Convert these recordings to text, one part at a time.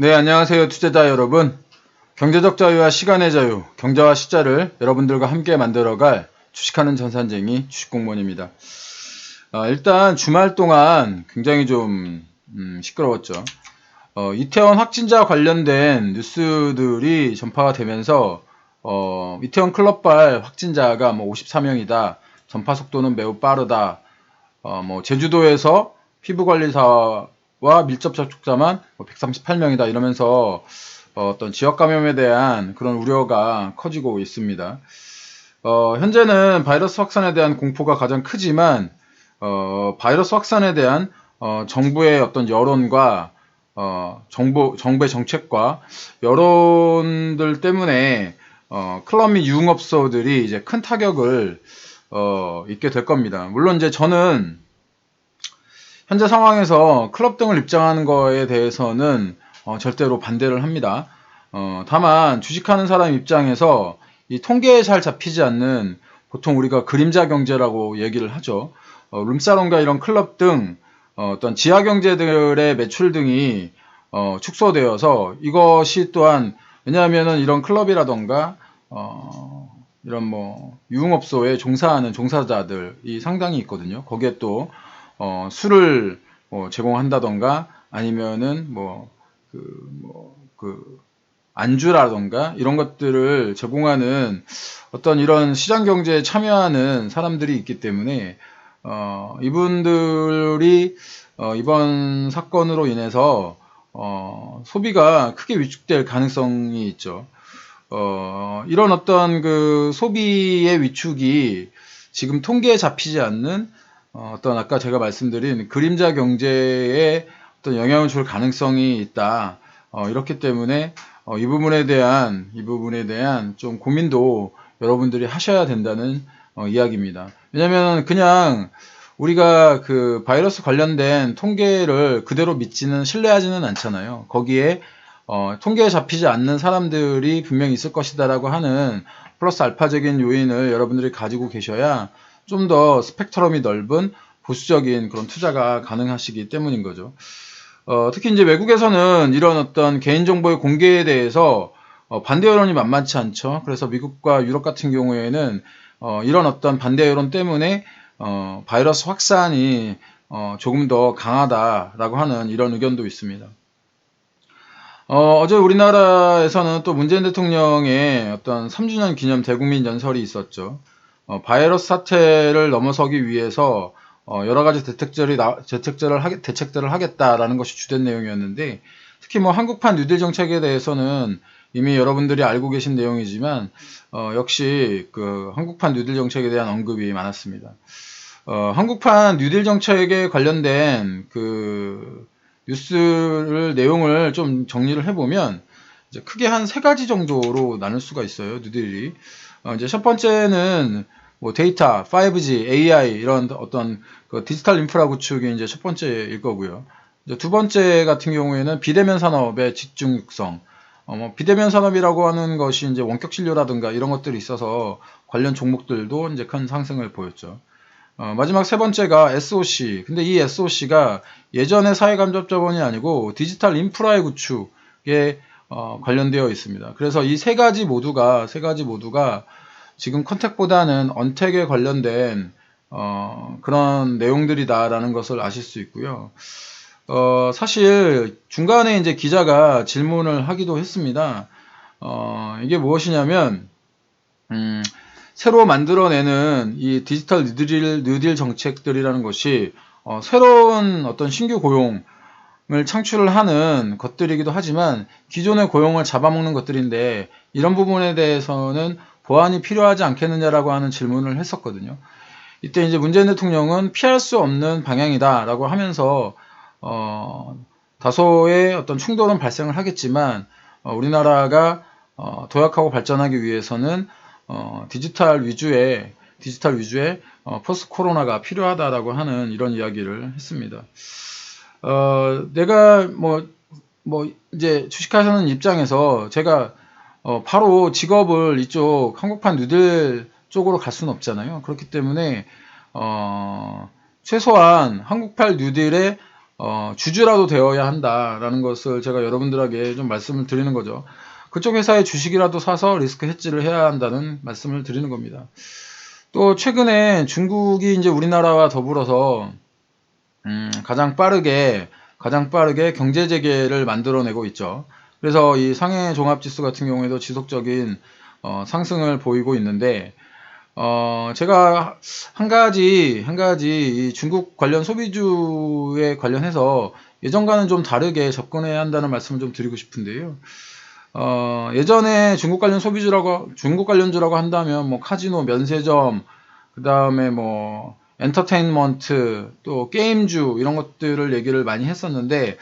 네, 안녕하세요. 투자자 여러분. 경제적 자유와 시간의 자유, 경제와 시자를 여러분들과 함께 만들어갈 주식하는 전산쟁이 주식공무원입니다. 어, 일단 주말 동안 굉장히 좀 음, 시끄러웠죠. 어, 이태원 확진자 관련된 뉴스들이 전파가 되면서 어, 이태원 클럽발 확진자가 뭐 54명이다. 전파 속도는 매우 빠르다. 어, 뭐 제주도에서 피부관리사 와 밀접 접촉자만 138명이다 뭐 이러면서 어, 떤 지역 감염에 대한 그런 우려가 커지고 있습니다. 어, 현재는 바이러스 확산에 대한 공포가 가장 크지만 어, 바이러스 확산에 대한 어, 정부의 어떤 여론과 어, 정부 정부의 정책과 여론들 때문에 어, 클럽 및 유흥업소들이 이제 큰 타격을 어, 입게 될 겁니다. 물론 이제 저는 현재 상황에서 클럽 등을 입장하는 거에 대해서는 어, 절대로 반대를 합니다. 어, 다만 주식하는 사람 입장에서 이 통계에 잘 잡히지 않는 보통 우리가 그림자 경제라고 얘기를 하죠. 어, 룸사롱과 이런 클럽 등 어, 떤 지하 경제들의 매출 등이 어, 축소되어서 이것이 또한 왜냐하면은 이런 클럽이라던가 어, 이런 뭐 유흥업소에 종사하는 종사자들이 상당히 있거든요. 거기에 또 어, 술을 뭐 제공한다던가 아니면은 뭐 그 뭐 그 안주라던가 이런 것들을 제공하는 어떤 이런 시장 경제에 참여하는 사람들이 있기 때문에 어, 이분들이 어, 이번 사건으로 인해서 어, 소비가 크게 위축될 가능성이 있죠. 어, 이런 어떤 그 소비의 위축이 지금 통계에 잡히지 않는 어, 어떤 아까 제가 말씀드린 그림자 경제에 어떤 영향을 줄 가능성이 있다. 어, 이렇기 때문에 어, 이 부분에 대한 이 부분에 대한 좀 고민도 여러분들이 하셔야 된다는 어, 이야기입니다. 왜냐하면 그냥 우리가 그 바이러스 관련된 통계를 그대로 믿지는 신뢰하지는 않잖아요. 거기에 어, 통계에 잡히지 않는 사람들이 분명히 있을 것이다라고 하는 플러스 알파적인 요인을 여러분들이 가지고 계셔야 좀 더 스펙트럼이 넓은 보수적인 그런 투자가 가능하시기 때문인 거죠. 어, 특히 이제 외국에서는 이런 어떤 개인정보의 공개에 대해서 어, 반대 여론이 만만치 않죠. 그래서 미국과 유럽 같은 경우에는 어, 이런 어떤 반대 여론 때문에 어, 바이러스 확산이 어, 조금 더 강하다라고 하는 이런 의견도 있습니다. 어, 어제 우리나라에서는 또 문재인 대통령의 어떤 3주년 기념 대국민 연설이 있었죠. 어, 바이러스 사태를 넘어서기 위해서 어, 여러 가지 대책들이 나, 대책들을 하겠, 대책들을 하겠다라는 것이 주된 내용이었는데 특히 뭐 한국판 뉴딜 정책에 대해서는 이미 여러분들이 알고 계신 내용이지만 어, 역시 그 한국판 뉴딜 정책에 대한 언급이 많았습니다. 어, 한국판 뉴딜 정책에 관련된 그 뉴스를 내용을 좀 정리를 해보면 크게 한 세 가지 정도로 나눌 수가 있어요. 뉴딜이. 어, 이제 첫 번째는 뭐 데이터, 5G, AI 이런 어떤 그 디지털 인프라 구축이 이제 첫 번째일 거고요. 두 번째 같은 경우에는 비대면 산업의 집중 육성. 어, 뭐 비대면 산업이라고 하는 것이 이제 원격 진료라든가 이런 것들이 있어서 관련 종목들도 이제 큰 상승을 보였죠. 어, 마지막 세 번째가 SOC. 근데 이 SOC가 예전의 사회감접자본이 아니고 디지털 인프라의 구축에 어, 관련되어 있습니다. 그래서 이 세 가지 모두가 세 가지 모두가 지금 컨택보다는 언택에 관련된 어, 그런 내용들이다라는 것을 아실 수 있고요. 어, 사실 중간에 이제 기자가 질문을 하기도 했습니다. 어, 이게 무엇이냐면 음, 새로 만들어내는 이 디지털 뉴딜, 뉴딜 정책들이라는 것이 어, 새로운 어떤 신규 고용 을 창출을 하는 것들이기도 하지만 기존의 고용을 잡아먹는 것들인데 이런 부분에 대해서는 보완이 필요하지 않겠느냐라고 하는 질문을 했었거든요. 이때 이제 문재인 대통령은 피할 수 없는 방향이다라고 하면서 어, 다소의 어떤 충돌은 발생을 하겠지만 어, 우리나라가 어, 도약하고 발전하기 위해서는 어, 디지털 위주의 디지털 위주의 어, 포스트 코로나가 필요하다라고 하는 이런 이야기를 했습니다. 어, 내가 뭐, 뭐, 이제 주식하시는 입장에서 제가 어, 바로 직업을 이쪽 한국판 뉴딜 쪽으로 갈 수는 없잖아요. 그렇기 때문에, 어, 최소한 한국판 뉴딜의 어, 주주라도 되어야 한다라는 것을 제가 여러분들에게 좀 말씀을 드리는 거죠. 그쪽 회사의 주식이라도 사서 리스크 해지를 해야 한다는 말씀을 드리는 겁니다. 또 최근에 중국이 이제 우리나라와 더불어서 음, 가장 빠르게 가장 빠르게 경제 재개를 만들어내고 있죠. 그래서 이 상해 종합지수 같은 경우에도 지속적인 어, 상승을 보이고 있는데 어, 제가 한 가지 한 가지 이 중국 관련 소비주에 관련해서 예전과는 좀 다르게 접근해야 한다는 말씀을 좀 드리고 싶은데요. 어, 예전에 중국 관련 소비주라고 중국 관련주라고 한다면 뭐 카지노, 면세점, 그 다음에 뭐 엔터테인먼트, 또 게임주 이런 것들을 얘기를 많이 했었는데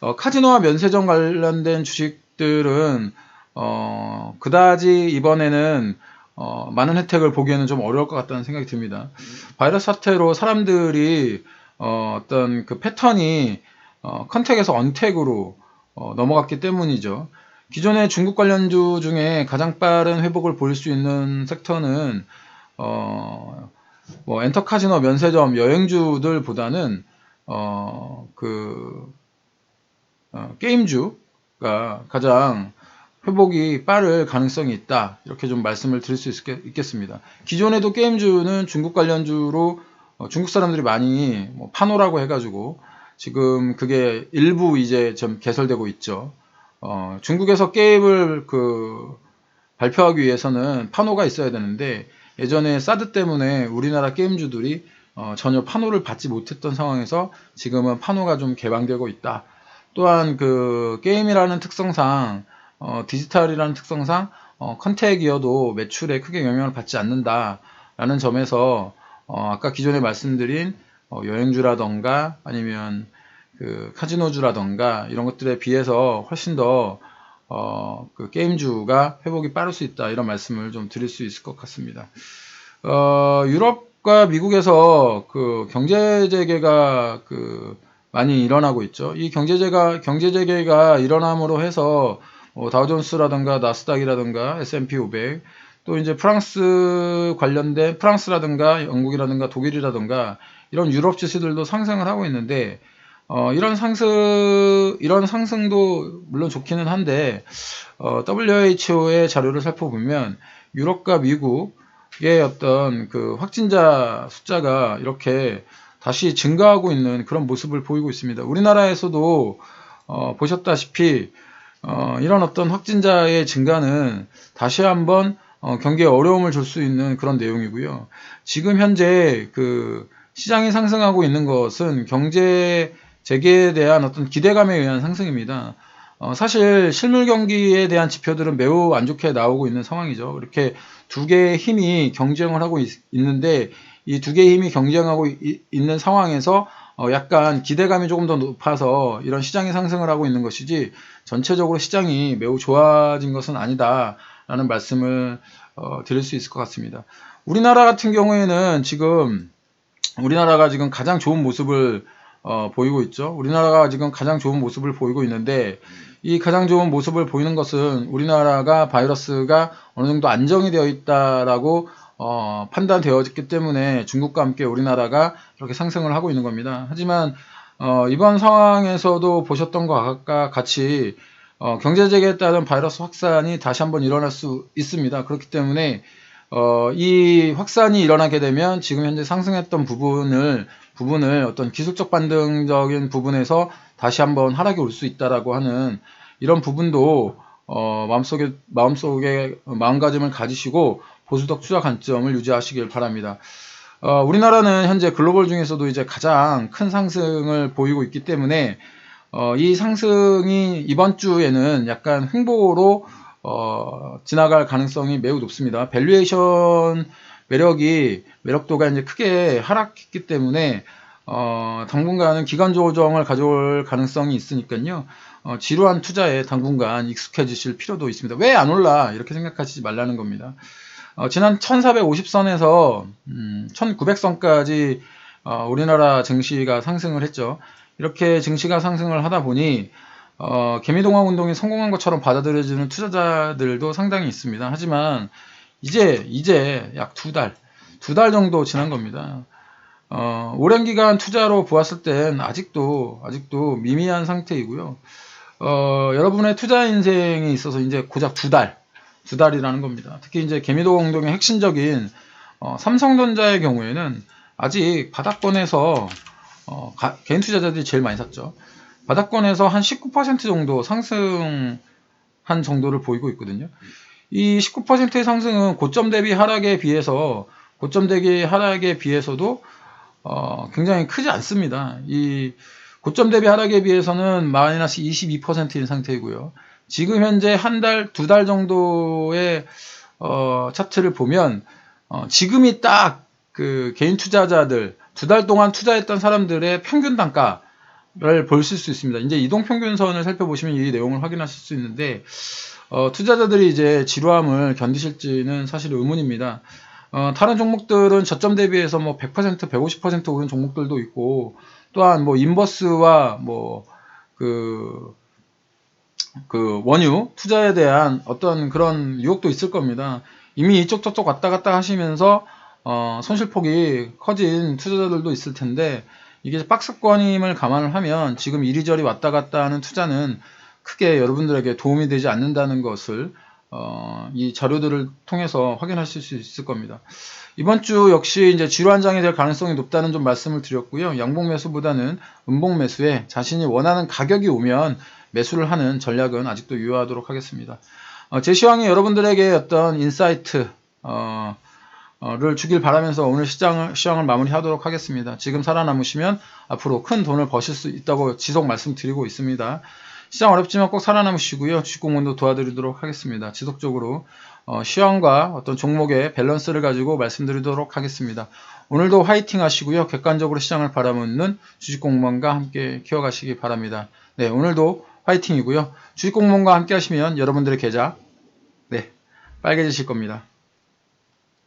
어, 카지노와 면세점 관련된 주식들은 어, 그다지 이번에는 어, 많은 혜택을 보기에는 좀 어려울 것 같다는 생각이 듭니다. 바이러스 사태로 사람들이 어, 어떤 그 패턴이 어, 컨택에서 언택으로 어, 넘어갔기 때문이죠. 기존의 중국 관련주 중에 가장 빠른 회복을 보일 수 있는 섹터는 어, 뭐 엔터카지노, 면세점, 여행주들보다는 어, 그 어, 게임주가 가장 회복이 빠를 가능성이 있다. 이렇게 좀 말씀을 드릴 수 있겠, 습니다 기존에도 게임주는 중국 관련주로 어, 중국 사람들이 많이 뭐 파노라고 해가지고 지금 그게 일부 이제 좀 개설되고 있죠. 어, 중국에서 게임을 그 발표하기 위해서는 파노가 있어야 되는데 예전에 사드 때문에 우리나라 게임주들이 어, 전혀 파노를 받지 못했던 상황에서 지금은 파노가 좀 개방되고 있다. 또한 그 게임이라는 특성상 어, 디지털이라는 특성상 어, 컨택이어도 매출에 크게 영향을 받지 않는다라는 점에서 어, 아까 기존에 말씀드린 어, 여행주라던가 아니면 그 카지노주라던가 이런 것들에 비해서 훨씬 더 어, 그 게임주가 회복이 빠를 수 있다 이런 말씀을 좀 드릴 수 있을 것 같습니다. 어, 유럽과 미국에서 그 경제 재개가 그 많이 일어나고 있죠. 이 경제 재가 경제 재개가 일어남으로 해서 뭐 다우존스라든가 나스닥이라든가 S&P 500, 또 이제 프랑스 관련된 프랑스라든가 영국이라든가 독일이라든가 이런 유럽 지수들도 상승을 하고 있는데 어, 이런 상승 이런 상승도 물론 좋기는 한데 어, WHO의 자료를 살펴보면 유럽과 미국의 어떤 그 확진자 숫자가 이렇게 다시 증가하고 있는 그런 모습을 보이고 있습니다. 우리나라에서도 어, 보셨다시피 어, 이런 어떤 확진자의 증가는 다시 한번 어, 경기에 어려움을 줄 수 있는 그런 내용이고요. 지금 현재 그 시장이 상승하고 있는 것은 경제 재개에 대한 어떤 기대감에 의한 상승입니다. 어, 사실 실물 경기에 대한 지표들은 매우 안 좋게 나오고 있는 상황이죠. 이렇게 두 개의 힘이 경쟁을 하고 있, 는데 이 두 개의 힘이 경쟁하고 이, 있는 상황에서 어, 약간 기대감이 조금 더 높아서 이런 시장이 상승을 하고 있는 것이지 전체적으로 시장이 매우 좋아진 것은 아니다라는 말씀을 어, 드릴 수 있을 것 같습니다. 우리나라 같은 경우에는 지금 우리나라가 지금 가장 좋은 모습을 어, 보이고 있죠. 우리나라가 지금 가장 좋은 모습을 보이고 있는데 이 가장 좋은 모습을 보이는 것은 우리나라가 바이러스가 어느 정도 안정이 되어 있다라고 어, 판단되어졌기 때문에 중국과 함께 우리나라가 이렇게 상승을 하고 있는 겁니다. 하지만 어, 이번 상황에서도 보셨던 것과 같이 어, 경제재개에 따른 바이러스 확산이 다시 한번 일어날 수 있습니다. 그렇기 때문에 어, 이 확산이 일어나게 되면 지금 현재 상승했던 부분을 부분을 어떤 기술적 반등적인 부분에서 다시 한번 하락이 올 수 있다라고 하는 이런 부분도 어, 마음속에 마음속에 마음가짐을 가지시고 보수적 투자 관점을 유지하시길 바랍니다. 어, 우리나라는 현재 글로벌 중에서도 이제 가장 큰 상승을 보이고 있기 때문에 어, 이 상승이 이번 주에는 약간 횡보로 어, 지나갈 가능성이 매우 높습니다. 밸류에이션 매력이 매력도가 이제 크게 하락했기 때문에 어, 당분간은 기간 조정을 가져올 가능성이 있으니까요. 어, 지루한 투자에 당분간 익숙해지실 필요도 있습니다. 왜 안 올라? 이렇게 생각하시지 말라는 겁니다. 어, 지난 1450선에서 음, 1900선까지 어, 우리나라 증시가 상승을 했죠. 이렇게 증시가 상승을 하다 보니 어, 개미동학 운동이 성공한 것처럼 받아들여지는 투자자들도 상당히 있습니다. 하지만 이제 이제 약 두 달, 두 달 정도 지난 겁니다. 어, 오랜 기간 투자로 보았을 땐 아직도 아직도 미미한 상태이고요. 어, 여러분의 투자 인생에 있어서 이제 고작 두 달, 두 달이라는 겁니다. 특히 이제 개미도 공동의 핵심적인 어, 삼성전자의 경우에는 아직 바닥권에서 어, 가- 개인 투자자들이 제일 많이 샀죠. 바닥권에서 한 19% 정도 상승한 정도를 보이고 있거든요. 이 19%의 상승은 고점 대비 하락에 비해서 고점 대비 하락에 비해서도 어, 굉장히 크지 않습니다. 이 고점 대비 하락에 비해서는 마이너스 22%인 상태이고요. 지금 현재 한 달, 두 달 정도의 어, 차트를 보면 어, 지금이 딱 그 개인 투자자들 두 달 동안 투자했던 사람들의 평균 단가를 보실 수 있습니다. 이제 이동 평균선을 살펴보시면 이 내용을 확인하실 수 있는데 어, 투자자들이 이제 지루함을 견디실지는 사실 의문입니다. 어, 다른 종목들은 저점 대비해서 뭐 100%, 150% 오른 종목들도 있고 또한 뭐 인버스와 뭐그 그 원유 투자에 대한 어떤 그런 유혹도 있을 겁니다. 이미 이쪽 저쪽 왔다 갔다 하시면서 어, 손실폭이 커진 투자자들도 있을 텐데 이게 박스권임을 감안을 하면 지금 이리저리 왔다 갔다 하는 투자는 크게 여러분들에게 도움이 되지 않는다는 것을 어, 이 자료들을 통해서 확인하실 수 있을 겁니다. 이번 주 역시 이제 지루한 장이 될 가능성이 높다는 좀 말씀을 드렸고요. 양봉 매수보다는 음봉 매수에 자신이 원하는 가격이 오면 매수를 하는 전략은 아직도 유효하도록 하겠습니다. 어, 제 시황이 여러분들에게 어떤 인사이트 어, 를 주길 바라면서 오늘 시장을, 시황을 마무리하도록 하겠습니다. 지금 살아남으시면 앞으로 큰 돈을 버실 수 있다고 지속 말씀드리고 있습니다. 시장 어렵지만 꼭 살아남으시고요. 주식 공부도 도와드리도록 하겠습니다. 지속적으로 어, 시황과 어떤 종목의 밸런스를 가지고 말씀드리도록 하겠습니다. 오늘도 화이팅 하시고요. 객관적으로 시장을 바라보는 주식 공무원과 함께 키워가시기 바랍니다. 네, 오늘도 화이팅이고요. 주식 공무원과 함께 하시면 여러분들의 계좌 네, 빨개지실 겁니다.